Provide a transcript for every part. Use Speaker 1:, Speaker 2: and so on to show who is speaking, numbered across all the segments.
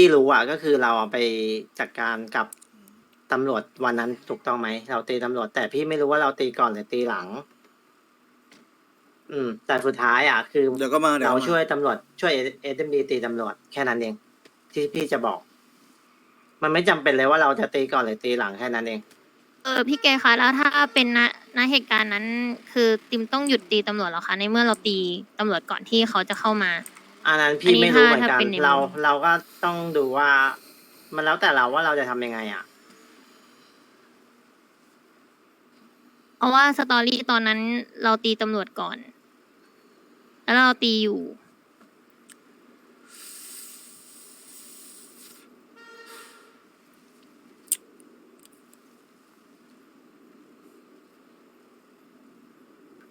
Speaker 1: พี่รู้อะก็คือเราไปจัดการกับตำรวจวันนั้นถูกต้องไหมเราตีตำรวจ แต่พี่ไม่รู้ว่าเราตีก่อนหรือตีหลัง อืม แต่สุดท้ายอะ คือ
Speaker 2: เดี๋ยวก็มาเดี๋ยว
Speaker 1: เรา
Speaker 2: ก็มา
Speaker 1: ช่วยตำรวจช่วยเอเดมดีตีตำรวจแค่นั้นเอง ที่พี่จะบอก มันไม่จำเป็นเลยว่าเราจะตีก่อนหรือตีหลังแค่นั้นเอง
Speaker 3: เออพี่เกย์คะแล้วถ้าเป็นณณเหตุการณ์นั้น คือติมต้องหยุดตีตำรวจแล้วคะในเมื่อเราตีตำรวจก่อนที่เขาจะเข้ามา
Speaker 1: อันนั้น
Speaker 3: อั
Speaker 1: พี่
Speaker 3: นนี้
Speaker 1: ไม่รู้เหมือน
Speaker 3: ถ้า
Speaker 1: กัน
Speaker 3: เป็นในมุม
Speaker 1: เราเราก็ต้องดูว่า มันแล้วแต่เราว่าเราจะทำยังไงอะ
Speaker 3: เพราะว่าสตอรี่ตอนนั้นเราตีตำรวจก่อน แล้วเราตีอยู่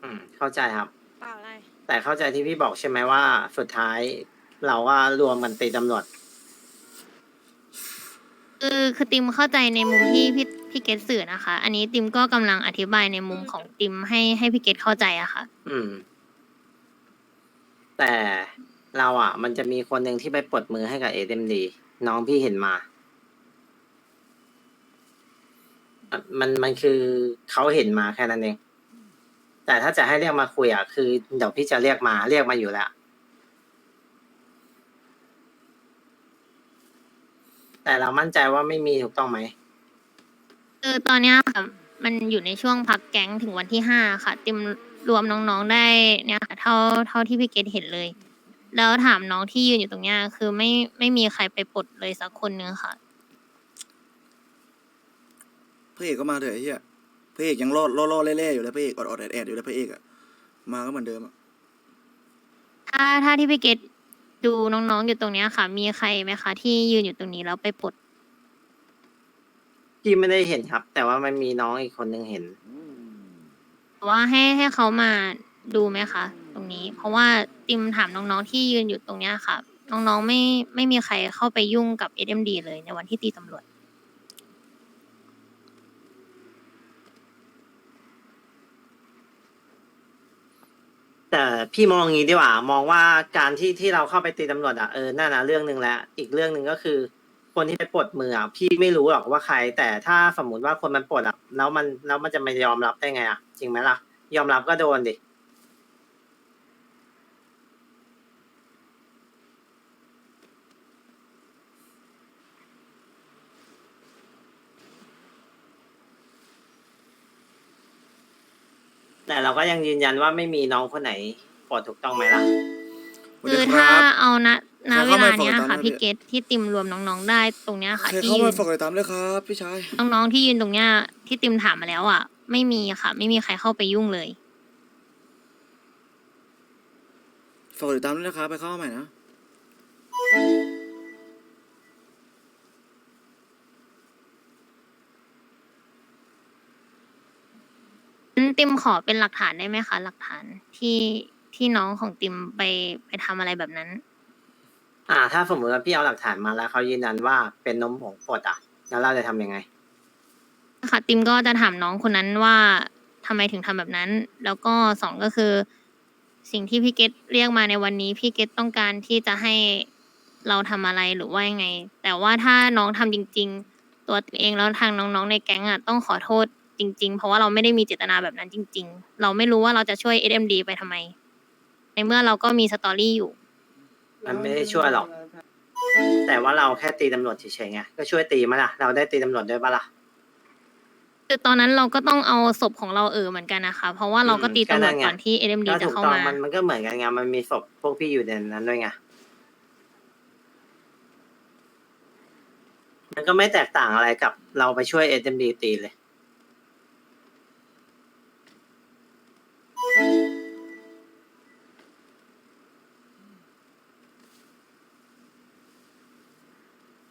Speaker 1: อืม เข้าใจครับ
Speaker 4: เปล่าอะไร
Speaker 1: แต่เข้าใจที่พี่บอกใช่ไหมว่า สุดท้ายเราก็รวมกันตีตำรวจ
Speaker 3: คือคือติมเข้าใจในมุมที่พี่พี่เกตสื่อนะคะ อันนี้ติมก็กำลังอธิบายในมุมของติมให้ให้พี่เกตเข้าใจอะค่ะ
Speaker 1: อืม แต่เราอะ มันจะมีคนหนึ่งที่ไปปลดมือให้กับเอเดมดีน้องพี่เห็นมาอะมันมันคือเขาเห็นมาแค่นั้นเอง แต่ถ้าจะให้เรียกมาคุยอะคือเดี๋ยวพี่จะเรียกมาเรียกมาอยู่แล้ว แต่เรามั่นใจว่าไม่มีถูกต้องไหม
Speaker 3: คือตอนเนี้ยค่ะมันอยู่ในช่วงพักแก๊งถึงวันที่ห้าค่ะติมรวมน้องๆได้เนี่ยค่ะเท่าเท่าที่พี่เกดเห็นเลย แล้วถามน้องที่ยืนอยู่ตรงเนี้ยคือไม่ไม่มีใครไปปลดเลยสักคนนึงค่ะ
Speaker 2: พระเอกก็มาเถอะไอ้เหี้ยพ ระเอกยังรอดล่อๆเล่ๆอยู่เลยพระเอกอดๆแอดๆอยู่เลยพระเอกอะมาก็เหมือนเดิมอะ
Speaker 3: ถ้าถ้าที่พี่เกดดูน้องๆอยู่ตรงเนี้ยค่ะ มีใครไหมคะที่ยืนอยู่ตรงนี้แล้วไปปลด
Speaker 1: พี่ไม่ได้เห็นครับ แต่ว่ามันมีน้องอีกคนหนึ่งเห็น
Speaker 3: ว่าให้ให้เขามาดูไหมคะตรงนี้ เพราะว่าติมถามน้องๆที่ยืนอยู่ตรงเนี้ยค่ะ น้องๆไม่ไม่มีใครเข้าไปยุ่งกับ SMD เลยในวันที่ตีตำรวจ
Speaker 1: แต่พี่มองอย่างนี้ดีกว่า มองว่าการที่ที่เราเข้าไปตีตำรวจอะเออนั่นนะเรื่องหนึ่งแล้วอีกเรื่องหนึ่งก็คือ คนที่ไปปลดมืออะพี่ไม่รู้หรอกว่าใคร แต่ถ้าสมมติว่าคนมันปลดอะแล้วมันแล้วมันจะไม่ยอมรับได้ไงอะจริงไหมล่ะ ยอมรับก็โดนดิ แต่เราก็ยังยืนยันว่าไม่มีน้องคนไหนปลดถูกต้องไหมล่ะ
Speaker 2: สวัส
Speaker 3: คื
Speaker 2: ดี
Speaker 3: อ
Speaker 2: ค
Speaker 3: ถ้า
Speaker 2: รับ
Speaker 3: เอาณณ
Speaker 2: ขอ
Speaker 3: เว
Speaker 2: เข้ามา
Speaker 3: ลาเนี้ย
Speaker 2: ฝากติดตาม
Speaker 3: ค่ะ
Speaker 2: ด้วย
Speaker 3: พี่เกตที่ติมรวมน้องๆได้ตรงเนี้ยค่ะ
Speaker 2: ใคร
Speaker 3: ที่
Speaker 2: เข้า
Speaker 3: ยื
Speaker 2: มานฝากติดตามด้วยครับ พี่ชาย
Speaker 3: น้องๆที่ยืนตรงเนี้ยที่ติมถามมาแล้วอะ ไม่มีค่ะ ไม่มีใครเข้าไปยุ่งเลย
Speaker 2: ฝากติดตามด้วยนะครับ ไปเข้ามาใหม่นะ
Speaker 3: ติมขอเป็นหลักฐานได้ไหมคะ หลักฐานที่ที่น้องของติมไปไปทำอะไรแบบนั้น
Speaker 1: อ่า ถ้าสมมติว่าพี่เอาหลักฐานมาแล้วเขายืนยันว่าเป็นนมผงปลดอะ แล้วเราจะทำยังไง
Speaker 3: ค่ะติมก็จะถามน้องคนนั้นว่าทำไมถึงทำแบบนั้น แล้วก็สองก็คือ สิ่งที่พี่เกตเรียกมาในวันนี้พี่เกตต้องการที่จะให้เราทำอะไรหรือว่ายังไง แต่ว่าถ้าน้องทำจริง ๆ ตัวติมเองแล้วทางน้องๆในแก๊งอะต้องขอโทษ จริง ๆ เพราะว่าเราไม่ได้มีเจตนาแบบนั้นจริง ๆ เราไม่รู้ว่าเราจะช่วย SMD ไปทำไม ในเมื่อเราก็มีสตอรี่อยู่
Speaker 1: มันไม่ได้ช่วยหรอก แต่ว่าเราแค่ตีตำรวจเฉยๆไง ก็ช่วยตีมาล่ะ เราได้ตีตำรวจด้วยปะล่ะ
Speaker 3: คือตอนนั้นเราก็ต้องเอาศพของเราเออเหมือนกันนะคะ เพราะว่าเราก็ตีตำรวจก่อนที่ SMD
Speaker 1: ก็
Speaker 3: จะ
Speaker 1: ถูก
Speaker 3: เข้า
Speaker 1: ต้อง
Speaker 3: มา
Speaker 1: มันมันก็เหมือนกันไง มันมีศพพวกพี่อยู่ในนั้นด้วยไง มันก็ไม่แตกต่างอะไรกับเราไปช่วยเอ็มดีตีเลย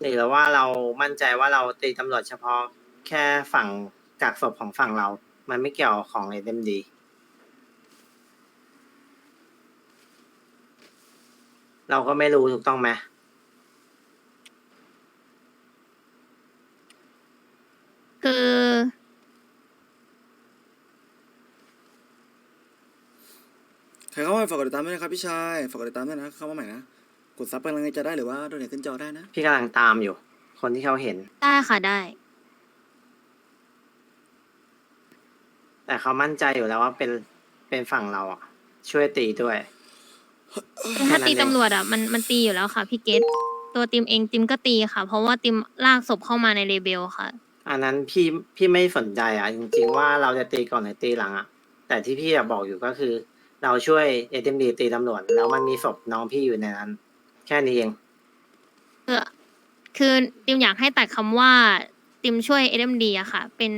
Speaker 1: หรือว่าเรามั่นใจว่าเราตีตำรวจเฉพาะแค่ฝั่งจากศพของฝั่งเรา มันไม่เกี่ยวของเอ็มดี เราก็ไม่รู้ถูกต้องไหม
Speaker 3: คือ
Speaker 2: ใครเข้ามาฝากกดติดตามด้วยนะครับพี่ชาย ฝากกดติดตามด้วยนะ เข้ามาใหม่นะ กดซับกำลังจะได้หรือว่าโดนเนทขึ้นจอได้นะ
Speaker 1: พี่กำลังตามอยู่ คนที่เขาเห็น
Speaker 3: ได้ค่ะได้
Speaker 1: แต่เขามั่นใจอยู่แล้วว่าเป็นเป็นฝั่งเราอะ ช่วยตีด้วย
Speaker 3: คือถ้า
Speaker 1: แค่นั้น
Speaker 3: ตี
Speaker 1: เอง
Speaker 3: ตำรวจอะมันมันตีอยู่แล้วค่ะพี่เกตตัวติมเองติมก็ตีค่ะ เพราะว่าติมลากศพเข้ามาในเลเบลค่ะ
Speaker 1: อันนั้นพี่พี่ไม่สนใจอะ จริง ๆ ว่าเราจะตีก่อนหรือตีหลังอะ แต่ที่พี่อยากบอกอยู่ก็คือ เราช่วยเอเมดีตีตำรวจแล้วมันมีศพน้องพี่อยู่ในนั้น แค่นี้เอง
Speaker 3: คือคือติมอยากให้ตัดคำว่า ติมช่วยเอ็มดีอะค่ะ เป็น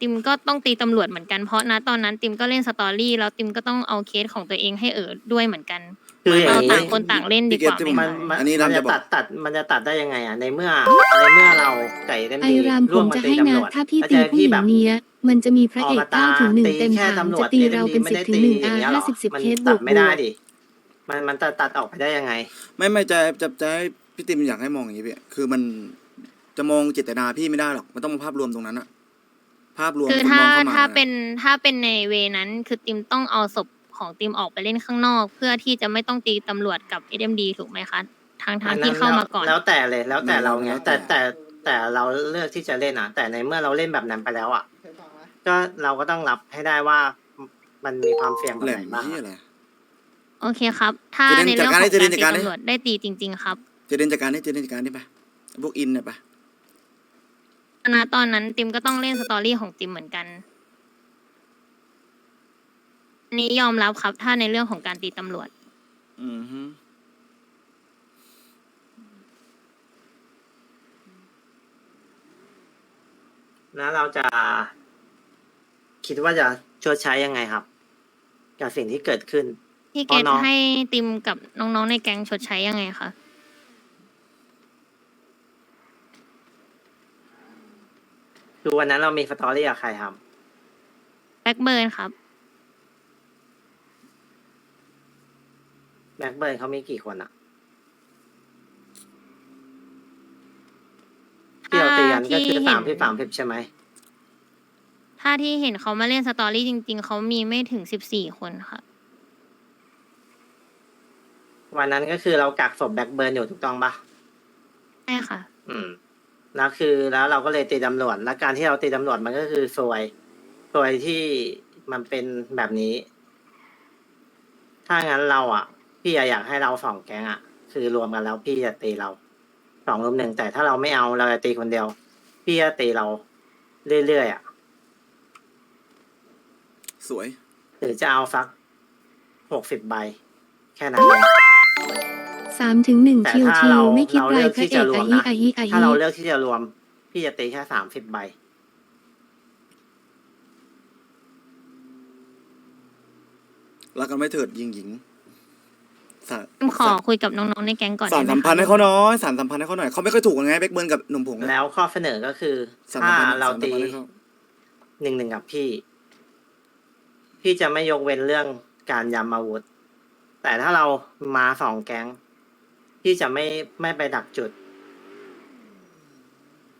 Speaker 3: ติมก็ต้องตีตำรวจเหมือนกันเพราะณตอนนั้นติมก็เล่นสตอรี่แล้วติมก็ต้องเอาเคสของตัวเองให้เออด้วยเหมือนกัน
Speaker 1: คืออย่าง
Speaker 3: เรา
Speaker 1: นี้
Speaker 3: ต่างคนต่างเล่นดีกว่า
Speaker 2: พี่เกตที่
Speaker 3: ไหม
Speaker 1: มัน
Speaker 3: คะ
Speaker 1: มัน
Speaker 2: อันนี้
Speaker 1: มัน
Speaker 2: รำจะ
Speaker 1: จะ
Speaker 2: บอก
Speaker 1: ตัดตัดมันจะตัดได้ยังไงอะในเมื่อในเมื่อเราไก่เต็ม
Speaker 4: ไอ
Speaker 1: ดี
Speaker 4: รามผ
Speaker 1: ร่วม
Speaker 4: ม
Speaker 1: กัน
Speaker 4: จะ
Speaker 1: ตี
Speaker 4: ให้
Speaker 1: ตำร
Speaker 4: นะ
Speaker 1: วจ
Speaker 4: ถ้าพี่
Speaker 1: แล้ว
Speaker 4: ตี
Speaker 1: จะให้
Speaker 4: ผู้หญิ
Speaker 1: แบบ
Speaker 4: งเนี้ย มันจะมีพระเอก
Speaker 1: ม
Speaker 4: เก้าถึงหนึ่ง
Speaker 1: ตี
Speaker 4: เต็ม
Speaker 1: แค่
Speaker 4: ถัง
Speaker 1: ตำรว
Speaker 4: จะตีเราเป็น
Speaker 1: ไม่
Speaker 4: สิบ
Speaker 1: ได้
Speaker 4: ถึงหนึ่ง
Speaker 1: ตี
Speaker 4: อา
Speaker 1: ย่
Speaker 4: ห้าสิบสิบ
Speaker 1: มัน
Speaker 4: เคสบ
Speaker 1: ตั
Speaker 4: ว
Speaker 1: ด
Speaker 4: ก
Speaker 1: ไม่ได้ดิ มันมันจะตัดออกไปได้ยังไง
Speaker 2: ไม่ไม่จะจะจะให้พี่ติมอยากให้มองอย่างนี้พี่คือมันจะมองเจตนาพี่ไม่ได้หรอกมันต้องมองภาพรวมตรงนั้นอะภาพรวม
Speaker 3: คือ
Speaker 2: ณม
Speaker 3: ถ้า
Speaker 2: องเข้ามา
Speaker 3: ถ้าเป็นถ้าเป็นในเวนั้นคือติมต้องเอาศพของติมออกไปเล่นข้างนอก เพื่อที่จะไม่ต้องตีตำรวจกับเอ็มดีถูกไหมคะทางทางที่เข้ามาก่อน
Speaker 1: แล้วแต่เลยแล้วแต่เราไง
Speaker 2: แล้วแต่
Speaker 1: แต่แต่แต่เราเลือกที่จะเล่นอะ แต่ในเมื่อเราเล่นแบบนั้นไปแล้วอะ ก็เราก็ต้องรับให้ได้ว่ามันมีความเสี่ยงแบบ
Speaker 2: แหล
Speaker 1: ไหน
Speaker 2: ม
Speaker 1: บ้าง
Speaker 2: ที่
Speaker 1: อะ
Speaker 2: อะไร
Speaker 3: โอเคครับ ถ้า
Speaker 2: เจเดน
Speaker 3: ในเรื่องของ
Speaker 2: จั
Speaker 3: การ
Speaker 2: ดการให้เจเดนจั
Speaker 3: ตี
Speaker 2: ดการให้
Speaker 3: ตำรวจได้ตีจริง ๆ ครับ
Speaker 2: เจเดนจัดการให้เจเดนจัดการได้ปะพวกอินเนี่ยปะ
Speaker 3: ณตอนนั้นติมก็ต้องเล่นสตอรี่ของติมเหมือนกันอันนี้ยอมรับครับ ถ้าในเรื่องของการตีตำรวจ
Speaker 2: อือฮึ
Speaker 1: แล้วเราจะ คิดว่าจะชดใช้ยังไงครับ กับสิ่งที่เกิดขึ้น
Speaker 3: พี่
Speaker 1: อ๋
Speaker 3: เก
Speaker 1: อ
Speaker 3: ต
Speaker 1: น้อง
Speaker 3: ให้ติมกับน้องๆในแก๊งชดใช้ยังไงคะ
Speaker 1: คือวันนั้นเรามีสตอรี่กับใครครับ
Speaker 3: แบ็กเบิร์นครับ
Speaker 1: แบ็คเบิร์นเขามีกี่คนอะที่เราตีกันก็คือ
Speaker 3: ที่
Speaker 1: สาม
Speaker 3: เห็
Speaker 1: สิ
Speaker 3: น
Speaker 1: บสามสิบใช่ไหม
Speaker 3: ถ้าที่เห็นเขามาเล่นสตอรี่จริง ๆ เขามีไม่ถึงสิบสี่คนค่ะ
Speaker 1: วันนั้นก็คือเรากักศพแบ็คเบิร์นอยู่ถูกต้องปะ
Speaker 3: ใช่ค่ะ
Speaker 1: อืม แล้วคือแล้วเราก็เลยตีตำรวจ แล้วการที่เราตีตำรวจมันก็คือซวยซวยที่มันเป็นแบบนี้ ถ้างั้นเราอะ พี่อยากให้เราสองแก๊งอะ คือรวมกันแล้วพี่จะตีเราสองรุมหนึ่งแต่ถ้าเราไม่เอาเราจะตีคนเดียว พี่จะตีเราเรื่อยๆอะ
Speaker 2: สวย
Speaker 1: หรือจะเอาสักหกสิบใบ แค่นั้นเอง
Speaker 4: สามถึงหนึ่ง
Speaker 1: แต่
Speaker 4: คิว
Speaker 1: ถ้า
Speaker 4: คิ
Speaker 1: เรา
Speaker 4: วไม่คิด
Speaker 1: เรา
Speaker 4: ไร
Speaker 1: เลือก
Speaker 4: พระ
Speaker 1: ที่
Speaker 4: เอ
Speaker 1: จะ
Speaker 4: ก
Speaker 1: รว
Speaker 4: อามฮิ
Speaker 1: นะ
Speaker 4: อาฮิอาฮิ
Speaker 1: ถ้าเราเลือกที่จะรวม พี่จะตีแค่สามสิบใบ
Speaker 2: รักกันไม่เถิดยิงหญิงสา
Speaker 3: ติมขอคุยกับน้องๆในแก๊งก่อน
Speaker 2: สาร
Speaker 3: ได้ไหม
Speaker 2: สัมพันธ์ให้
Speaker 3: คะ
Speaker 2: เขาน้อยสารสัมพันธ์ให้เขาหน่อยเขาไม่ค่อยถูกกันไงแบ็กเบิร์นกับหนุ่มผงอะ
Speaker 1: แล้วข้อเสนอก็คือ
Speaker 2: สาร
Speaker 1: ถ้า
Speaker 2: สัมพันธ์
Speaker 1: เรา
Speaker 2: สารสัม
Speaker 1: ตี
Speaker 2: พันธ์ให้เขา
Speaker 1: หนึ่งหนึ่งกับพี่ พี่จะไม่ยกเว้นเรื่องการยำอาวุธ แต่ถ้าเรามาสองแก๊ง พี่จะไม่ไม่ไปดักจุด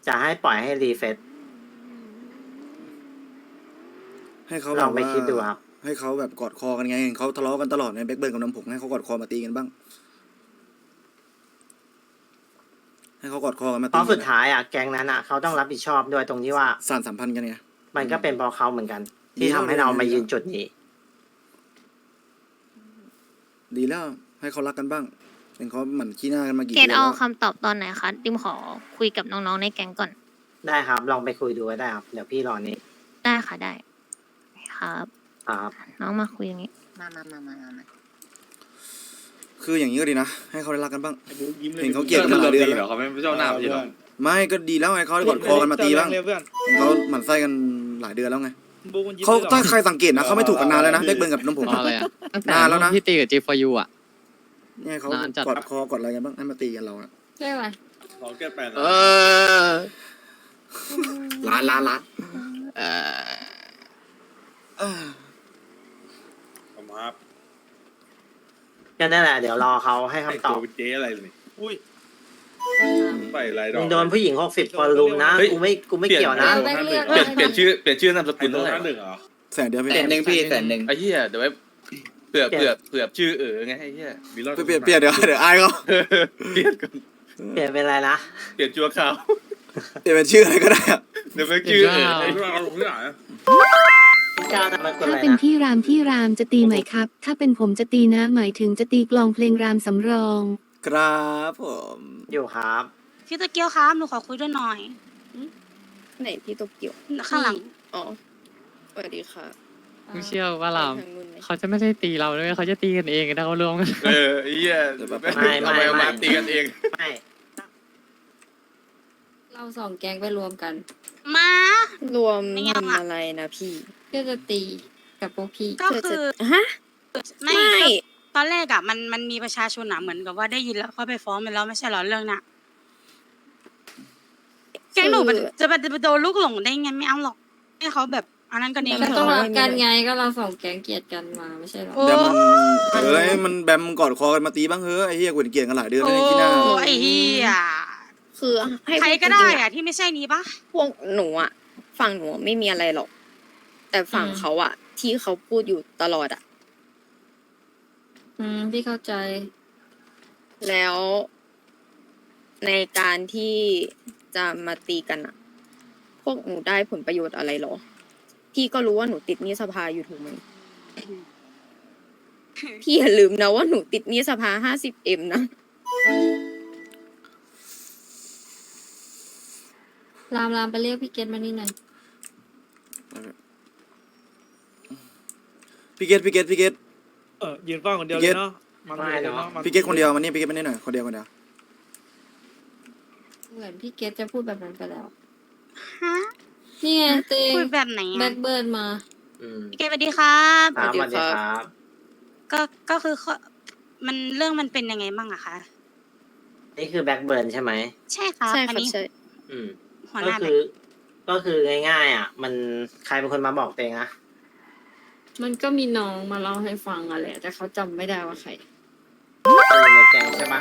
Speaker 1: จะให้ปล่อยให้รีเฟซ
Speaker 2: ให้เขา
Speaker 1: ล
Speaker 2: แบ
Speaker 1: อง
Speaker 2: บ
Speaker 1: ไป
Speaker 2: ว่า
Speaker 1: คิดดูครับ
Speaker 2: ให้เขาแบบกอดคอกันไงเขาทะเลาะกันตลอดในแบ็กเบิร์นกับน้ำผงให้เขากอดคอมาตีกันบ้าง ให้เขากอดคอกันมา
Speaker 1: เพ
Speaker 2: ตี
Speaker 1: ราะสุดท้ายอะแก๊งนั้นอะเขาต้องรับผิดชอบด้วยตรงที่ว่า
Speaker 2: สารสัมพันธ์กันไง
Speaker 1: มันก็เป็นเพราะเขาเหมือนกัน
Speaker 2: ดี
Speaker 1: ที่
Speaker 2: แล้
Speaker 1: ทำ
Speaker 2: ว
Speaker 1: ให้เรา
Speaker 2: ดีแล้ว
Speaker 1: มายืนจุดนี้
Speaker 2: ดีแล้วให้เขารักกันบ้าง เห็นเขาหมั่นขี้หน้ากันมากี่
Speaker 3: เก
Speaker 2: เดื
Speaker 3: ต
Speaker 2: อน
Speaker 3: เอา
Speaker 2: แล้ว
Speaker 3: คำตอบตอนไหนคะติมขอคุยกับน้องๆในแก๊งก่อน
Speaker 1: ได้ครับ ลองไปคุยดูก็ได้ครับ เดี๋ยวพี่รอนี้
Speaker 3: ได้ค่ะได้ครับ
Speaker 1: ครับ
Speaker 3: น้องมาคุยอย่างนี้
Speaker 5: มามามามามามา
Speaker 2: คืออย่างนี้ก็ดีนะ ให้เขาได้รักกันบ้าง
Speaker 6: ไอ้บุ๊กยิ้มเลย
Speaker 2: เห็นเขาเกลียดกันมาหลายเดือนแล้ว
Speaker 6: เหรอเขาไม่เจ้าหน้าไม่ใช่เหรอ
Speaker 2: ไม่ก็ดีแล้วไงเขาได้กอดคอกันมาตีบ้าง
Speaker 6: เพื่อน
Speaker 2: เห็นเขาหมั่นไส้กันหลายเดือนแล้วไง
Speaker 6: บุ๊กมันยิ้ม
Speaker 2: เขา
Speaker 6: เลยหรอ
Speaker 2: ถ้าใครสังเกตนะเขาไม่ถูกกันนานแล้วนะแบ็กเบิร์นกับน้ำผง
Speaker 7: อ๋ออะไรอะตั้งแต่
Speaker 2: นานแล้วนะ
Speaker 7: ที่ตีกับจีฟอยูอะ
Speaker 2: เนี่ยเขา
Speaker 7: นานจัด
Speaker 2: กอดคอกอดอะไรกันบ้างให้มาตีกันเราอะ
Speaker 5: ใช่ป่ะ
Speaker 6: สองเกิดแปด
Speaker 7: เออ
Speaker 2: ล้านล้านล้าน
Speaker 7: เออ
Speaker 2: เออ
Speaker 6: ผมครับ
Speaker 1: ก็นั่นแหละเดี๋ยวรอเขาให้
Speaker 6: ไอ้
Speaker 1: คำต
Speaker 6: ตั
Speaker 1: อ
Speaker 6: ว
Speaker 1: บ
Speaker 6: เป็นเจ๊อะไรเลยอุ้ยไปไรดอก
Speaker 1: มึงโดนผู้หญิงหกสิบคนลุมนะ
Speaker 6: เฮ้ย
Speaker 1: กูไม่กูไม่เกี่ยวนะ
Speaker 5: แบงค์เลือก
Speaker 6: เปลี่ยนเปลี่ยนชื่อเปลี่ยนชื่อนามสไอ้กุลโดเท่านไหร่หน้าหนึ่งเหรอ
Speaker 2: แสนเดียวพี่
Speaker 8: แสนหนึ่งพี่แสนหนึ่ง
Speaker 6: ไอ้เหี้ยเดี๋ยวไว้ ผื่อเปผื่อน เผื่อชื่อเอ๋อไงไอ้เหี้ย
Speaker 2: เปลี่ยนเปลี่ยนเดี๋ยวเดี๋ยวอายเขา
Speaker 6: เปลี่ยนก่น
Speaker 1: เปลี่ยนเป็นอะไรนะ
Speaker 6: เปลี่ยนชั่วคราว
Speaker 2: เปลี่ยนเป็นชื่ออะไรก็ได้
Speaker 6: เดี๋ยวไปชื่อเอ๋อไอ้เหี้ย
Speaker 1: พี่ก้าวทำมัน
Speaker 4: ถ้าเป็นพี่รามพี่รามจะตีไหมครับ ถ้าเป็นผมจะตีนะ หมายถึงจะตีกลองเพลงรามสำรอง
Speaker 2: ครับผม
Speaker 1: อยู่ครับ
Speaker 5: พี่ตะเกียวครับหนูขอคุยด้วยหน่อย
Speaker 8: ไหนพี่โตเกียว
Speaker 5: ข้างหลัง
Speaker 8: อ๋อสวัสดีค่ะ
Speaker 7: มึเชื่อว่า
Speaker 8: เรา
Speaker 7: เขาจะไม่ได้ตีเราด้วยเขาจะตีกันเองนะเขารวมกัน
Speaker 6: เออไอ้เหี้ย
Speaker 1: ไม่ไม่
Speaker 6: เอไป
Speaker 1: มา
Speaker 6: ตีกันเอง
Speaker 1: ไม่
Speaker 9: เราสองแก๊งไปรวมกัน
Speaker 5: มา
Speaker 8: รวม
Speaker 5: อะ
Speaker 8: ทำ
Speaker 5: อะ
Speaker 8: ไรนะพี่
Speaker 9: เพื่อจะตีกับพวกพี่
Speaker 5: ก็คือ
Speaker 8: ฮะ
Speaker 5: ไม่ ตอนแรกอะมันมันมีประชาชนหนาเหมือนกับว่าได้ยินแล้วเขาไปฟ้องมันแล้วไม่ใช่หรอเรื่องน่ะแกงหนูมันจะไปจะไปโดนลูกหลงได้ไงไม่เอาหรอกให้เขาแบบ อันนั้นก็เน
Speaker 9: มมัน
Speaker 5: เถ
Speaker 9: ต้องรักกันไงก็เราสองแก๊งเกลียดกันมาไม่ใช่หรอ
Speaker 5: โอ้
Speaker 2: แบมมันเอ้ยมันแบมกอดคอกันมาตีบ้างเฮ้ยไอ้เฮียกูเห็นเกลียดกันหลายเดือน
Speaker 5: โอ้
Speaker 2: ล้ไอที่น้า
Speaker 5: ไอ้เฮีย
Speaker 8: คือใค
Speaker 5: รก็ได้อะที่ไม่ใช่นี้ปะ
Speaker 8: พวกหนูอะฝั่งหนูไม่มีอะไรหรอก แต่ฝั่งเขาอะที่เขาพูดอยู่ตลอดอะ
Speaker 9: อืมพี่เข้าใจ
Speaker 8: แล้ว ในการที่จะมาตีกันอะพวกหนูได้ผลประโยชน์อะไรหรอ พี่ก็รู้ว่าหนูติดนี้สภาอยู่ถูกไหมพี่อย่าลืมนะว่าหนูติดนี้สภาห้าสิบเอ็มนะ
Speaker 9: รามรามไปเรียกพี่เกตมานี่หน่อย
Speaker 2: พี่เกตพี่เกตพี่เกต
Speaker 6: เออยืนฟังคนเดียวเลยเนาะน
Speaker 1: ไม่เนอะ
Speaker 2: พี่เกตคนเดียวมานี่พี่เกตมานนี่หน่อยคนเดียวคนเดียว
Speaker 9: เหมือนพี่เกตจะพูดแบบนั้นไปแล้ว
Speaker 5: ฮะ
Speaker 9: นี่ไเตง
Speaker 5: คุยแบบไหน
Speaker 9: แบ
Speaker 5: อะ
Speaker 9: เบิร์ดมา
Speaker 1: อ
Speaker 5: พี่เกดสวัสดีครับ
Speaker 1: ส
Speaker 8: วั
Speaker 1: ส
Speaker 8: ดีครับ
Speaker 5: ก็ก็คือมันเรื่องมันเป็นยังไงบ้างอะคะ
Speaker 1: นี่คือแบ็กเบิร์นใช่ไหม
Speaker 5: ใช่ครับ
Speaker 8: ใช่
Speaker 5: อั
Speaker 8: ครับ
Speaker 5: นี้
Speaker 8: ใช่
Speaker 1: ก็คือก็คือง่ายๆ อะ มันใครเป็นคนมาบอกเตงอะ
Speaker 9: มันก็มีน้องมาเล่าให้ฟังอะแหละแต่เขาจำไม่ได้ว่าใคร
Speaker 1: ออในแกงใช่ปะ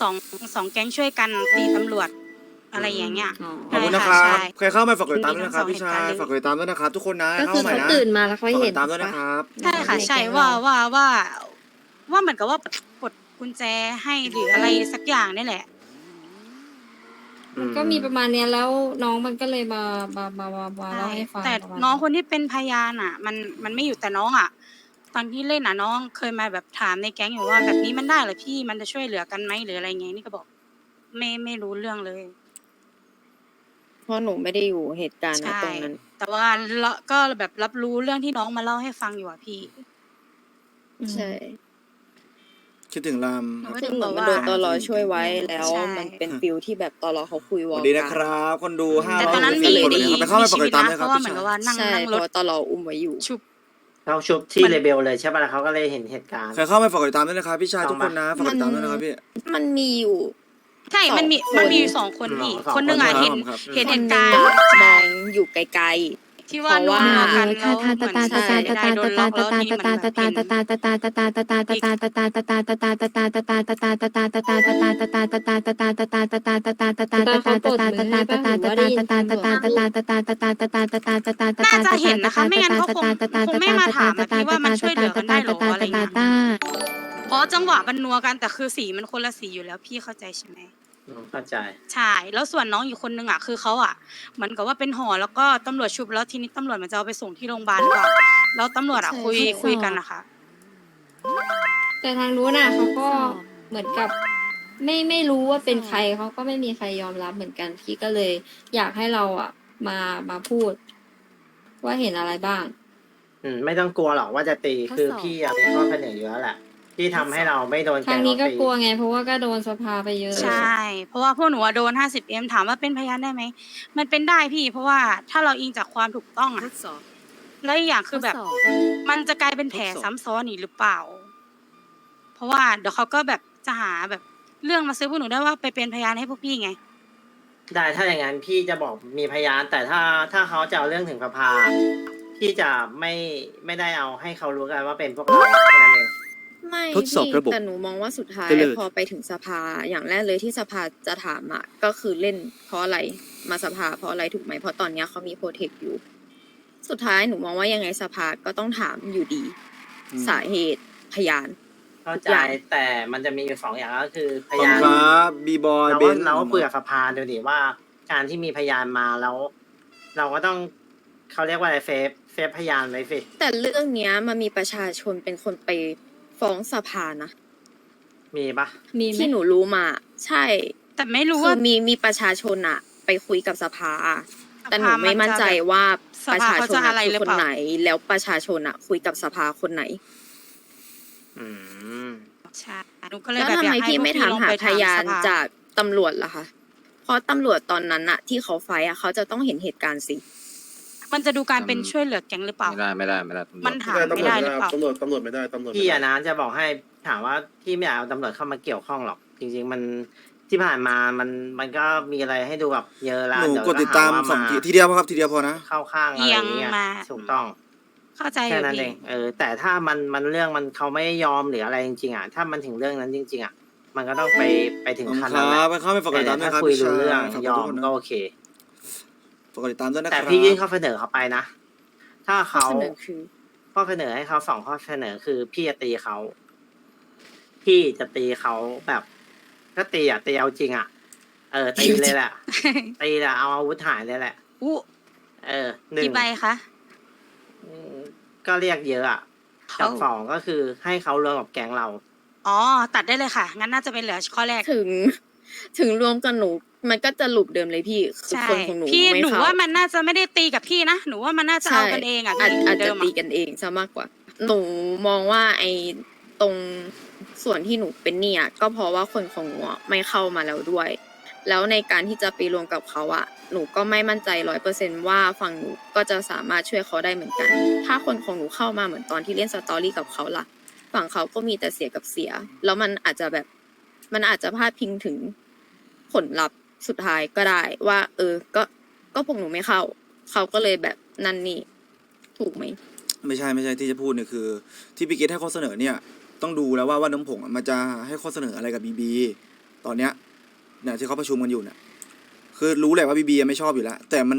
Speaker 5: สองสองแก๊งช่วยกันตีตำรวจอะไรอย่างเงี้ย
Speaker 9: อ๋อ
Speaker 2: ขอบคุณนะค
Speaker 5: ใช่
Speaker 2: รับ
Speaker 5: ค่ะ
Speaker 2: ใครเข้ามาฝากกดติดตามด้วยนะครับ
Speaker 5: มี
Speaker 2: พี่
Speaker 5: ทั้ง
Speaker 2: ชาย
Speaker 5: สองเหตุการณ์เลย
Speaker 2: ฝากกดติดตามด้วยนะครับ ทุกคนนะ
Speaker 10: ก็
Speaker 2: เข้า
Speaker 10: คือ
Speaker 2: ใหม่
Speaker 10: เขา
Speaker 2: นะ
Speaker 10: ตื่นมาแล้วเขา
Speaker 2: ฝากกด
Speaker 10: เห็
Speaker 2: ติ
Speaker 10: น
Speaker 2: ดตามด้วยนะ
Speaker 10: ปะ
Speaker 2: ครับ
Speaker 5: ใช่ค่ะใช่ว่าว่าว่าว่าเหมือนกับว่าปลดกุญแจให้หรืออะไรสักอย่างนี่แหละ
Speaker 9: มันก็มีประมาณเนี้ยแล้วน้องมันก็เลยมามามามามาเล่าให้ฟัง
Speaker 5: แต่
Speaker 9: ประมาณ
Speaker 5: น้องคนที่เป็นพยานอะ มันมันไม่อยู่แต่น้องอะ ตอนที่เล่นอะน้องเคยมาแบบถามในแก๊งอยู่ว่าแบบนี้มันได้เหรอพี่มันจะช่วยเหลือกันไหมหรืออะไรเงี้ยนี่ก็บอก ไม่ไม่รู้เรื่องเลย
Speaker 8: เพราะหนูไม่ได้อยู่เหตุการณ์นะ
Speaker 5: ใช่
Speaker 8: ตรงนั้น
Speaker 5: แต่ว่าละก็แบบรับรู้เรื่องที่น้องมาเล่าให้ฟังอยู่อะพี่
Speaker 8: ใช่
Speaker 2: คิดถึงราม
Speaker 5: หนูก็
Speaker 8: ซึ่ง
Speaker 5: ถึง
Speaker 8: เหมื
Speaker 5: บ
Speaker 8: อ
Speaker 5: อนก
Speaker 8: มัน
Speaker 5: ว่า
Speaker 8: โดนตลอช่วยไว้แล้ว
Speaker 5: ใช่
Speaker 8: มันเป็นฟิลที่แบบตลอเขาคุยว
Speaker 2: ส
Speaker 8: อ
Speaker 2: วั
Speaker 8: ล
Speaker 2: สดีนะครับ คนดูห้า
Speaker 5: แต่
Speaker 2: ร้อย
Speaker 5: ตอนนั้น
Speaker 2: สิ
Speaker 5: มี
Speaker 2: บคน
Speaker 5: ดี
Speaker 2: เลยนะครับไปเข้ามาฝากกดติดตาม
Speaker 5: นะ
Speaker 2: ด้วย
Speaker 5: เพ
Speaker 2: ครับ
Speaker 5: ราะว่า
Speaker 2: พี่
Speaker 5: เหมือน
Speaker 2: ชาย
Speaker 5: กับว่านั่ง
Speaker 8: ใช่
Speaker 5: นั่ง
Speaker 8: เพ
Speaker 5: รถ
Speaker 8: ราะตลออุ้มไว้อยู่
Speaker 5: ชุบ
Speaker 1: เราชุบที่
Speaker 5: มัน
Speaker 1: เลเบลเลยใช่ป่ะแล้วเขาก็เลยเห็นเหตุการณ์
Speaker 2: ใครเข้ามาฝากกดติดตามด้วยนะครับพี่ชาย
Speaker 1: ต้
Speaker 2: ทุ
Speaker 1: อกง
Speaker 2: คนนะฝากกดติดตามด้วยนะครับพี่
Speaker 8: มันมีอยู่
Speaker 5: ใช่ มันมี
Speaker 8: สองคน
Speaker 5: มันมีอยู่สองคนพี่
Speaker 1: สอง
Speaker 5: คนหนึ่งอะ
Speaker 1: คน
Speaker 5: เห็น
Speaker 2: ครับ
Speaker 5: เห็น
Speaker 8: ค
Speaker 5: เห
Speaker 8: น
Speaker 5: ตุ
Speaker 8: หนึ่
Speaker 5: กางรณ์
Speaker 8: อะม
Speaker 5: ใช่
Speaker 8: องอยู่ไกล
Speaker 5: ที่ว่า
Speaker 8: เพ
Speaker 5: นั
Speaker 8: ราะ
Speaker 5: ว
Speaker 8: ว่า
Speaker 5: กันแล้วเหมือนเสียได้โดนล็อกแล้วทีนี้มันแบบเห็นน่าจะเห็นนะคะไม่งั้นเขาคงคงไม่มาถามนะพี่ว่ามันช่วยเหลือกันได้หรออะไรเงี้ยเพราะจังหวะมันนัวกันแต่คือสีมันคนละสีอยู่แล้วพี่เข้าใจใช่ไหม
Speaker 1: อืมเข้าใจ
Speaker 5: ใช่แล้วส่วนน้องอีกคนนึงอะคือเขาอะเหมือนกับว่าเป็นห่อแล้วก็ตำรวจชุบแล้วทีนี้ตำรวจมันจะเอาไปส่งที่โรงพยาบาลก่อนแล้วตำรวจอะคุยคุยกันนะคะ
Speaker 9: แต่ทางนู้นน่ะเขาก็เหมือนกับ ไม่ไม่รู้ว่าเป็นใครเขาก็ไม่มีใครยอมรับเหมือนกันพี่ก็เลย อยากให้เราอะ มามาพูด ว่าเห็นอะไรบ้าง
Speaker 1: อืมไม่ต้องกลัวหรอกว่าจะตีคือพี่อะมีข้อเสนออยู่แล้วแหละ ที่ทำให้เราไม่โดน
Speaker 9: ค
Speaker 1: แก
Speaker 9: รั้ง
Speaker 1: ง
Speaker 9: นี้ก็
Speaker 1: ตี
Speaker 9: กลัวไง เพราะว่าก็โดนสภาไปเยอะ
Speaker 5: ใช่ เพราะว่าพวกหนูอะโดน 50 m ถามว่าเป็นพยานได้ไหม มันเป็นได้พี่ เพราะว่าถ้าเราอิงจากความถูกต้องอะแล้วอีกอย่างคือแบบ มันจะกลายเป็นแผลซ้ำซ้อนอีกหรือเปล่า เพราะว่าเดี๋ยวเขาก็แบบจะหาแบบเรื่องมาซื้อพวกหนูได้ว่าไปเป็นพยานให้พวกพี่ไง
Speaker 1: ได้ถ้าอย่างนั้นพี่จะบอกมีพยาน แต่ถ้าถ้าเขาจะเอาเรื่องถึงสภาพี่จะไม่ไม่ได้เอาให้เขารู้กันว่าเป็นพวกเราแค่นั้นเอง
Speaker 8: ไม่
Speaker 2: ทดสอบ
Speaker 8: พี่
Speaker 2: ระบบ
Speaker 8: แต่หนูมองว่าสุดท้าย
Speaker 2: ไปเลย
Speaker 8: พอไปถึงสภาอย่างแรกเลยที่สภาจะถามอะก็คือเล่นเพราะอะไรมาสภาเพราะอะไรถูกไหมเพราะตอนเนี้ยเขามีโปรเทคอยู่ สุดท้ายหนูมองว่ายังไงสภาก็ต้องถามอยู่ดี
Speaker 2: อืม
Speaker 8: สาเหตุพยาน
Speaker 1: เข้าใจ
Speaker 8: อย่าง
Speaker 1: แต่มันจะมีอยู่สองอย่างก็คือพ
Speaker 2: ขอบคุณ
Speaker 1: ยาน
Speaker 2: ครับบีบอย
Speaker 1: เรา
Speaker 2: เบ
Speaker 1: ก็
Speaker 2: น
Speaker 1: เราก็คุยกับสภาดูดิว่า การที่มีพยานมาแล้ว เราก็ต้องเขาเรียกว่าอะไรเซฟเซฟพยานไว้สิ
Speaker 8: แต่เรื่องเนี้ยมันมีประชาชนเป็นคนไป ฟ้องสภานะ
Speaker 1: มีปะ
Speaker 9: มีไหม
Speaker 8: ที่หนูรู้มา ใช่
Speaker 5: แต่ไม่รู้
Speaker 8: คื
Speaker 5: ว่า
Speaker 8: อมีมีประชาชนอะไปคุยกับสภา แต่หนู
Speaker 5: สภามัน
Speaker 8: ไม่มั่นใจ
Speaker 5: จะแบบ
Speaker 8: ว่า
Speaker 5: ส
Speaker 8: ประ
Speaker 5: ภา
Speaker 8: ชา
Speaker 5: เขา
Speaker 8: ชน
Speaker 5: จะ
Speaker 8: อะ
Speaker 5: อะไร
Speaker 8: คือ
Speaker 5: หรือ
Speaker 8: คน
Speaker 5: เปล่า
Speaker 8: ไหน แล้วประชาชนอะคุยกับสภาคนไหน
Speaker 1: อืม
Speaker 5: ใช่หนูก็เลย
Speaker 8: แล้ว
Speaker 5: แบบ
Speaker 8: ทำ
Speaker 5: อยาก
Speaker 8: ไม
Speaker 5: ให้
Speaker 8: พี่
Speaker 5: พวก
Speaker 8: ไม่
Speaker 5: พี่
Speaker 8: ถาม
Speaker 5: ลอง
Speaker 8: หา
Speaker 5: ไป
Speaker 8: พยาน
Speaker 5: สภ
Speaker 8: จากตำรวจล่ะคะ เพราะตำรวจตอนนั้นอะที่เขาไฟท์อะเขาจะต้องเห็นเหตุการณ์สิ
Speaker 5: มันจะดูการเป็นช่วยเหลือแก๊งหรือเปล่า
Speaker 6: ไม่ได้ไม่ได้ไม่ได้ตำรวจ
Speaker 5: มันถามไม่ได้หรือเปล่า
Speaker 6: ตำรวจตำรวจไม่ได้ตำรวจไม่
Speaker 1: พี่
Speaker 6: ได้
Speaker 1: อะนะจะบอกให้ถามว่าพี่ไม่อยากเอาตำรวจเข้ามาเกี่ยวข้องหรอก จริง ๆ มันที่ผ่านมามันมันก็มีอะไรให้ดูแบบเยอะแล้ว
Speaker 2: หนู
Speaker 1: เยว
Speaker 2: กดติดตาม
Speaker 1: หว่
Speaker 2: สองทีทีเดียวพอครับทีเดียวพอนะ
Speaker 1: เข้าข้างอะไรอย่างเงี้ย
Speaker 5: เอียงมา
Speaker 1: ถูกต้อง
Speaker 5: เข้าใจอ
Speaker 1: แค่
Speaker 5: ยู่
Speaker 1: นั้นเอ
Speaker 5: พี่
Speaker 1: งเออแต่ถ้ามันมันเรื่องมันเขาไม่ยอมหรืออะไรจริงๆอะถ้ามันถึงเรื่องนั้นจริง ๆ อะ มันก็ต้องไปไปถึง
Speaker 2: ขอบคุณ
Speaker 1: ขั้น
Speaker 2: ค
Speaker 1: นั้นแห
Speaker 2: รั
Speaker 1: ละ
Speaker 2: บไปเข้าไปฝากกด
Speaker 1: แต่
Speaker 2: ติดตามด้วย
Speaker 1: ถ้า
Speaker 2: ครับ
Speaker 1: คุย
Speaker 2: พี่
Speaker 1: รู้
Speaker 2: ชาย
Speaker 1: เรื่อง
Speaker 2: ฝาก
Speaker 1: ย
Speaker 2: กด
Speaker 1: อ
Speaker 2: ทุ
Speaker 1: ม
Speaker 2: คนนะ
Speaker 1: ก็โอเค
Speaker 2: ฝากกดติดตามด้วยนะค
Speaker 1: แต่
Speaker 2: รับ
Speaker 1: พี่ยื่นข้อเสนอเขาไปนะ ถ้า
Speaker 8: ข้อ
Speaker 1: เขา
Speaker 8: เสนอคือ
Speaker 1: ข้อเสนอให้เขาสองข้อเสนอคือ พี่จะตีเขา พี่จะตีเขาแบบก็ตีอะตีเอาจริงอะ เออตีเลยแหละ ตีแหละเอาอาวุธหายเลยแหละ
Speaker 5: อู้
Speaker 1: เออหนึ่ง
Speaker 5: กี่ใบคะ
Speaker 1: อืมก็เรียกเยอะอะ
Speaker 5: เขา
Speaker 1: กับสองก็คือให้เขารวมกับแก๊งเรา
Speaker 5: อ๋อ ตัดได้เลยค่ะ งั้นน่าจะเป็นเหลือข้อแรก
Speaker 8: ถึง ถึงรวมกับหนู มันก็จะหลุปเดิมเลยพี่คือ
Speaker 5: ใช่
Speaker 8: คนของหนู
Speaker 5: พี่
Speaker 8: ไม่
Speaker 5: หนู
Speaker 8: เข้า
Speaker 5: ว่ามันน่าจะไม่ได้ตีกับพี่นะหนูว่ามันน่าจะเอากันเองอะ
Speaker 8: อาจ
Speaker 5: พี่
Speaker 8: อาจ
Speaker 5: เดิ
Speaker 8: จะ
Speaker 5: ม
Speaker 8: ตี
Speaker 5: อะ
Speaker 8: กันเองซะมากกว่า หนูมองว่าไอ้ตรงส่วนที่หนูเป็นเนี่ยก็เพราะว่าคนของหนูอะไม่เข้ามาแล้วด้วย แล้วในการที่จะไปรวมกับเขาอะหนูก็ไม่มั่นใจร้อยเปอร์เซนว่าฝั่งหนูก็จะสามารถช่วยเขาได้เหมือนกัน ถ้าคนของหนูเข้ามาเหมือนตอนที่เล่นสตอรี่กับเขาล่ะ ฝั่งเขาก็มีแต่เสียกับเสีย แล้วมันอาจจะแบบ มันอาจจะพาดพิงถึงผลลัพธ์ สุดท้ายก็ได้ว่า เออ ก็ก็พวกหนูไม่เข้า เขาก็เลยแบบนั่นนี่ ถูกไหม
Speaker 2: ไม่ใช่ไม่ใช่ที่จะพูดเนี่ยคือ ที่พี่เกตให้ข้อเสนอเนี่ย ต้องดูแล้วว่าว่าน้ำผงอะมันจะให้ข้อเสนออะไรกับบีบีตอนเนี้ยเนี่ยที่เขาประชุมกันอยู่เนี่ยคือรู้แหละว่าบีบีไม่ชอบอยู่แล้วแต่มัน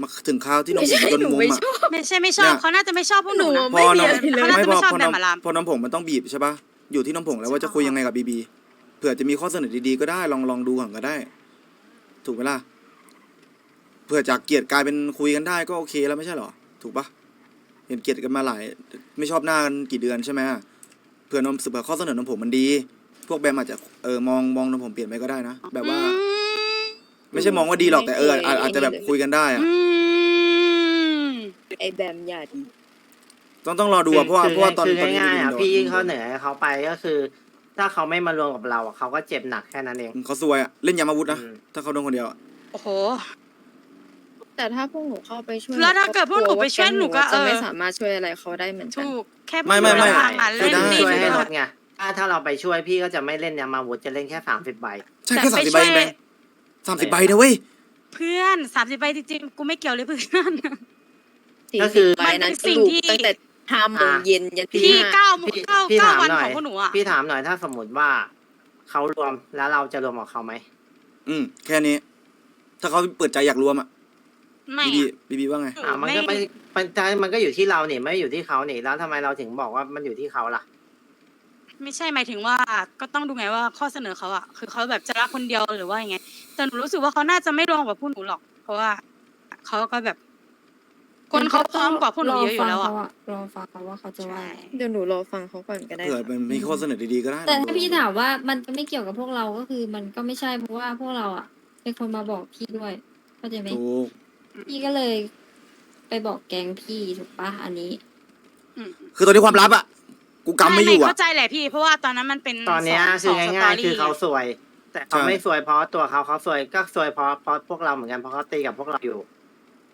Speaker 2: มาถึงคราวที่น้อง
Speaker 8: ไม่
Speaker 2: ผ
Speaker 8: ใช่
Speaker 2: งจน
Speaker 8: หนู
Speaker 2: มุม
Speaker 8: ไม่
Speaker 2: อะ
Speaker 8: ชอบ
Speaker 5: ไม่ใช่ไม่ชอบ
Speaker 2: เนี่ย
Speaker 5: เขาน่าจะไม่ชอบพวกหนูนะ
Speaker 8: หนู
Speaker 2: พอน้อง
Speaker 8: ไม่มีอะไร
Speaker 5: เขาน่าจะไม่ชอบ
Speaker 2: พอ
Speaker 5: แบ
Speaker 2: น้
Speaker 5: บ
Speaker 2: อง
Speaker 5: หมาราม
Speaker 2: พอน้องผงมันต้องบีบใช่ปะอยู่ที่น้องผงแล้วว่าจะคุยยังไงกับบีบีเผื่อจะมีข้อเสนอดีๆก็ได้ลองลองดูก่อนก็ได้ ถูกไหมล่ะเผื่อจากเกลียดกลายเป็นคุยกันได้ก็โอเคแล้วไม่ใช่เหรอ ถูกปะเห็นเกลียดกันมาหลาย ไม่ชอบหน้ากันกี่เดือนใช่ไหมเผื่อนมเผื่อข้อเสนอน้องผมมันดี พวกแบมอาจจะเออมองมองน้องผมเปลี่ยนไปก็ได้นะ แบบว่า
Speaker 5: อืม
Speaker 2: ไม่ใช่มองว่าดีหรอกแต่เอออาจอาจจะแบบคุยกันได้อะ
Speaker 5: อืม
Speaker 8: ไอ้แบมอย่าดี
Speaker 2: ต้องต้องรอดูอะเพราะว่า
Speaker 1: คือ
Speaker 2: เพราะว่าตอน
Speaker 1: คือ
Speaker 2: ตอนนี้
Speaker 1: ง่ายๆอะ
Speaker 2: โดน
Speaker 1: พี่ยื่น
Speaker 2: โด
Speaker 1: ข้อเสนอให้เขาไปก็คือ ถ้าเขาไม่มารวมกับเราอะเขาก็เจ็บหนักแค่นั้นเอง
Speaker 2: เขาซวยอะเล่นยามาวุธนะ
Speaker 1: อืม
Speaker 2: ถ้าเขาโดนคนเดียวอะ
Speaker 5: โอ้โห
Speaker 8: แต่ถ้าพวกหนูเข้าไปช่วย
Speaker 5: แล้วถ้าเกิดพวกหนูไปช่วยหนูก็
Speaker 8: จะไม่
Speaker 5: เออ
Speaker 8: สามารถช่วยอะไรเขาได้เหมือนกัน
Speaker 5: ถูกแค่พวก
Speaker 2: ไม่ไม่ไม่
Speaker 5: เราอะ
Speaker 1: ช่วย
Speaker 5: เล่น
Speaker 1: ได้
Speaker 5: ดี
Speaker 1: ช่วยให้
Speaker 5: เล
Speaker 1: ล
Speaker 5: ย
Speaker 1: ดไงถ้าถ้าเราไปช่วยพี่ก็จะไม่เล่นยามาวุธจะเล่นแค่สามสิบใบ
Speaker 2: ใช่
Speaker 5: แต่
Speaker 2: แค่สาม
Speaker 5: ไป
Speaker 2: สิบใบ
Speaker 5: ช่วย
Speaker 2: เองแบงสามสิบใบนะเว้ย
Speaker 5: เพื่อนสามสิบใบจริงๆกูไม่เกี่ยวเลยเพื่อน
Speaker 8: สี่
Speaker 1: ก็คื
Speaker 8: สิ
Speaker 1: อ
Speaker 8: บใบนั้น
Speaker 5: มันเป็นสิ่ง
Speaker 8: ลูก
Speaker 5: ที่
Speaker 8: ตั้งแต่ ห้าโมงเย็นยันตี
Speaker 5: พี่
Speaker 8: ห้า
Speaker 5: เก้า
Speaker 1: พี่
Speaker 5: เก้า
Speaker 1: พี่
Speaker 5: เก้า
Speaker 1: ถาม
Speaker 5: วัน
Speaker 1: หน่
Speaker 5: ข
Speaker 1: อ
Speaker 5: อย งพวกหนูอะ
Speaker 1: พี่ถามหน่อยถ้าสมมติว่าเขารวมแล้วเราจะรวมกับเขาไหม
Speaker 2: อืมแค่นี้ ถ้าเขาเปิดใจอยากรวมอะ
Speaker 5: ไม่
Speaker 2: บีบี
Speaker 5: อะ
Speaker 2: บีบีว่าไง
Speaker 1: อ่ามันก็ไม่มันใจมันก็อยู่ที่เราเนี่ยไม่อยู่ที่เขาเนี่ยแล้วทำไมเราถึงบอกว่ามันอยู่ที่เขาล่ะ
Speaker 5: ไม่ใช่หมายถึงว่าก็ต้องดูไงว่าข้อเสนอเขาอะคือเขาแบบจะรักคนเดียวหรือว่ายังไงแต่หนูรู้สึกว่าเขาน่าจะไม่รวมกับพวกหนูหรอก เพราะว่าเขาก็แบบ คนเขาพร้อมกว่าพวกหนูเยอะอยู่แล้วอะ
Speaker 9: รอฟังเขาว่าเขาจะว่า
Speaker 5: ใช่
Speaker 9: ไง
Speaker 8: เดี๋ยวหนูรอฟังเขาก่อนก็ได้
Speaker 2: เผื่อ
Speaker 8: ค่ะ
Speaker 2: มันมีข้อเสนอดีๆก็ได้
Speaker 9: แต่
Speaker 2: ลอง
Speaker 9: ถ้า
Speaker 2: ดู
Speaker 9: พี่ถามว่ามันจะไม่เกี่ยวกับพวกเราก็คือมันก็ไม่ใช่เพราะว่าพวกเราอะ เป็นคนมาบอกพี่ด้วยเข้าใจไหม
Speaker 2: ถูก
Speaker 9: พี่ก็เลย ไปบอกแกงพี่ถูกปะอันนี้
Speaker 5: อืม
Speaker 2: คือตอนนี้ความลับอะกูกำไม่อยู่อะ
Speaker 5: เข้าใจแหละพี่ เพราะว่าตอนนั้นมันเป็น
Speaker 1: ตอนเนี้ย
Speaker 5: ส
Speaker 1: คือ
Speaker 5: ส
Speaker 1: ง่าย
Speaker 5: ต
Speaker 1: ๆคือเขา
Speaker 5: ไง
Speaker 1: สวย แต่เขา
Speaker 2: ใช่
Speaker 1: ไม่สวยเพราะตัวเขาเขาสวยก็สวยเพราะเพราะพวกเราเหมือนกันเพราะเขาตีกับพวกเราอยู่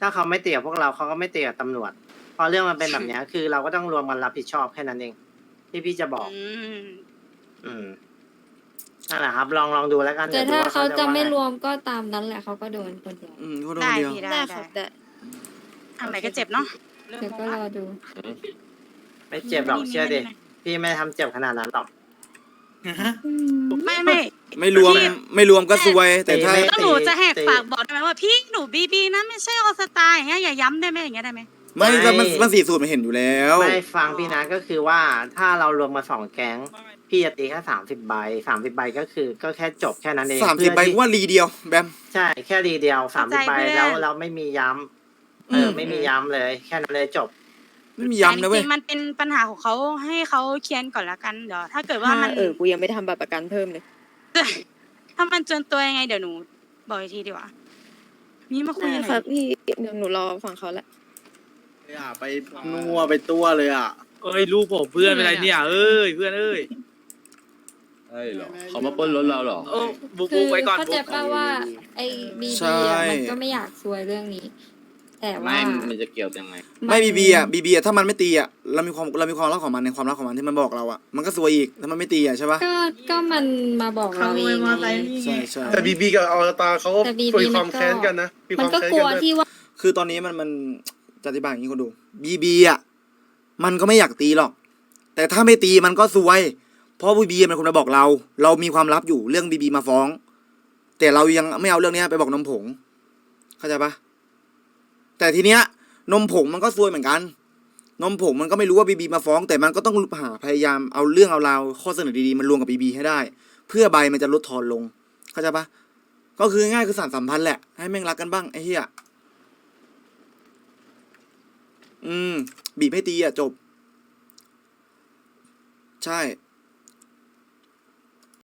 Speaker 1: ถ้าเขาไม่ตีกับพวกเราเขาก็ไม่ตีกับตำรวจ พอเรื่องมันเป็นแบบเนี้ย คือเราก็ต้องรวมกันรับผิดชอบแค่นั้นเอง ที่พี่จะบอก
Speaker 5: อืม
Speaker 1: อืมนั่นแหละครับ ลองลองดูแล้วกัน
Speaker 9: แต่
Speaker 1: ดี๋ยวดู
Speaker 9: ถ้า
Speaker 1: ว่
Speaker 9: เขาจะไม่
Speaker 1: ว่
Speaker 9: รวมก็ตามนั้นแหละเขาก็โดนคนเดียว
Speaker 2: อืมเขาโดน
Speaker 5: ได้
Speaker 2: เดียว
Speaker 5: พี่ได้
Speaker 8: ได้
Speaker 5: ได้
Speaker 8: ครับได้
Speaker 5: ทำไหนก็เจ็บเนาะ
Speaker 9: เดี๋ยวก็รอดู
Speaker 1: ไม่เจ็บหรอกเชื่อดิพี่ไม่ทำเจ็บขนาดนั้นหรอก
Speaker 5: ไม่ไม่
Speaker 2: ไม่รวม
Speaker 5: พี่
Speaker 2: ไม่รวมก็ซวย แต่ถ้า
Speaker 1: ไม่
Speaker 5: แล้วหนูจะแหก
Speaker 1: ตี
Speaker 5: ปากบอกได้ไหมว่าพี่หนูบีบีนะไม่ใช่ออสตาอย่างเงี้ยอย่าย้ำได้ไหมอย่างเงี้ยได้ไหม
Speaker 2: ไม่
Speaker 1: ไม่
Speaker 2: ก็มันมันสี่สูตรมันเห็นอยู่แล้ว
Speaker 1: ไม่ฟังพี่นะก็คือว่าถ้าเรารวมมาสองแก๊งพี่จะตีแค่สามสิบใบสามสิบใบก็คือ ก็แค่จบแค่นั้นเอง
Speaker 2: สามสิบ
Speaker 1: เพื่อ
Speaker 2: ใบ
Speaker 1: ที่
Speaker 2: ว่ารีเดียวแบม
Speaker 1: ใช่แค่ดีเดียวสามสิบใบ
Speaker 5: เข้าใจเพื่อน
Speaker 1: แล้วเราไม่มีย้ำเออ
Speaker 2: ม
Speaker 1: ไม่มีย้ำเลย แค่นั้นเลยจบ
Speaker 2: ไม่มีย้ำนะเว้
Speaker 5: แต่
Speaker 2: ย
Speaker 5: จริงๆมันเป็นปัญหาของเขาให้เขาเคลียร์ก่อนละกันเดี๋ยวถ้าเกิดว่ามัน
Speaker 8: เออ กูยังไม่ทำบัตรประกันเพิ่มเลย
Speaker 5: ถ้ามันจนตัวยังไงเดี๋ยวหนูบอกอีกทีดีกว่า นี่มาคุย
Speaker 8: ได้
Speaker 5: กันห
Speaker 8: ค
Speaker 5: น่
Speaker 8: รั
Speaker 5: อบย
Speaker 8: พี่เดี๋ยวหนูรอฟังเขาแหละ
Speaker 6: อะไปนัวไปตัวเลยอะ
Speaker 10: เอ้ยลูกผมเพื่อนเป็นไรเนี่ยเอ้ยเพื่อนเอ้ย
Speaker 6: ใช่เหรอเขามาปล้นรถเราเหรอ
Speaker 10: โอ้บุก
Speaker 9: คื
Speaker 10: บุ
Speaker 9: อก
Speaker 10: ไว้ก่อน
Speaker 9: เข้าใจป่าว่าไอ้บี
Speaker 2: ใช่
Speaker 9: บีอะมันก็ไม่อยากซวยเรื่องนี้ แต่ว่า
Speaker 6: มันจะเกี่ยวยังไง
Speaker 2: ไม่บีบีอะบีบีอะถ้ามันไม่ตีอะเรามีความเรามีความรักของมันในความรักของมันที่มันบอกเราอะมันก็ซวยอีกถ้ามันไม่ตีอะใช่ปะ
Speaker 9: ก็ก็มันมาบอกเราเองไง
Speaker 2: ใช่ใช่
Speaker 6: แต่บีบีกับอวตารเขาก็
Speaker 9: แต่ BB
Speaker 6: มีความ
Speaker 9: มันก็
Speaker 6: แค้นกันนะมีค
Speaker 9: มัน
Speaker 6: วาม
Speaker 9: ก็
Speaker 6: แค้น
Speaker 9: กลั
Speaker 6: กั
Speaker 9: วน
Speaker 6: ด้วย
Speaker 9: ที่ว่า
Speaker 2: คือตอนนี้มันมันจะอธิบายอย่างนี้คนดูบีบีอะมันก็ไม่อยากตีหรอก แต่ถ้าไม่ตีมันก็ซวย เพราะบีบีมันคนมาบอกเรา เรามีความลับอยู่เรื่องบีบีมาฟ้อง แต่เรายังไม่เอาเรื่องเนี้ยไปบอกนมผงเข้าใจปะ แต่ทีเนี้ยนมผงมันก็ซวยเหมือนกัน นมผงมันก็ไม่รู้ว่าบีบีมาฟ้อง แต่มันก็ต้องหาพยายามเอาเรื่องเอาราวข้อเสนอดีๆมันรวมกับบีบีให้ได้ เพื่อใบมันจะลดทอนลง เข้าใจปะก็คือง่ายคือสารสัมพันธ์แหละ ให้แม่งรักกันบ้างไอ้เหี้ยอืม บีบให้ตีอะจบ ใช่